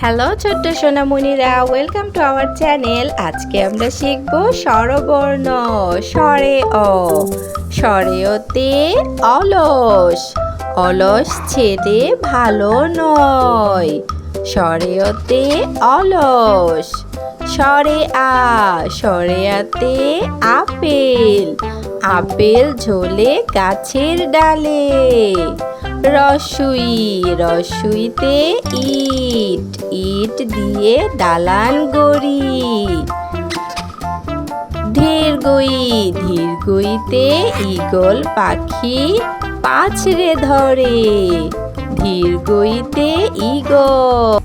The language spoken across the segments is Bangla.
হ্যালো ছোট্ট সোনামণিরা ওয়েলকাম টু আওয়ার চ্যানেল আজকে আমরা শিখব স্বরবর্ণ, স্বরে অ স্বরে অতে অলস অলস ছেলে ভালো নয় স্বরে অতে অলস, স্বরে আ স্বরে আতে আপেল আপেল ঝোলে গাছের ডালে রসুই, রসুইতে ইট ইট দিয়ে দালান গড়ি। ধীরগই, ধীরগইতে ইগল পাখি পাছড়ে ধরে। ধীরগইতে ইগল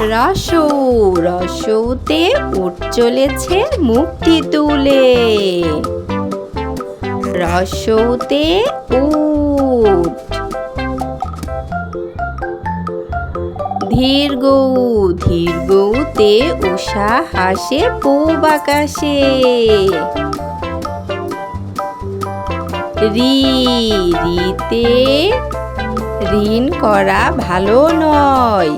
রসৌ, রসৌতে উঠ চলেছে মুক্তি তুলে। রসৌতে উট ধীর গৌ, ধীর গৌতে উষা হাসে পূব আকাশে। রি, রিতে ঋণ করা ভালো নয়।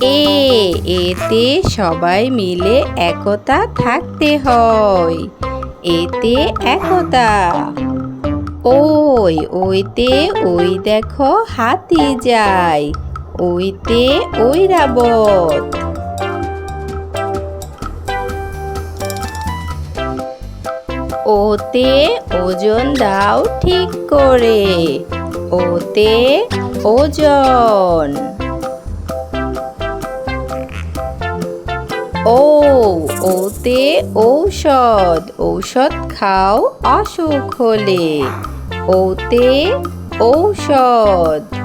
এ, এতে সবাই মিলে একতা থাকতে হয়। এতে একতা। ওই, ওইতে ওই দেখো হাতি যায়। ওইতে ঐরাবত ওতে ওজন দাও ঠিক করে, ওতে ওজন। ও, ওতে ঔষধ ঔষধ খাও অসুখ হলে, ওতে ঔষধ।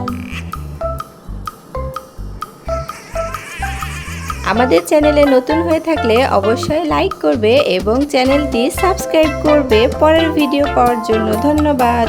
আমাদের চ্যানেলে নতুন হয়ে থাকলে অবশ্যই লাইক করবে এবং চ্যানেলটি সাবস্ক্রাইব করবে। পরের ভিডিও পাওয়ার জন্য ধন্যবাদ।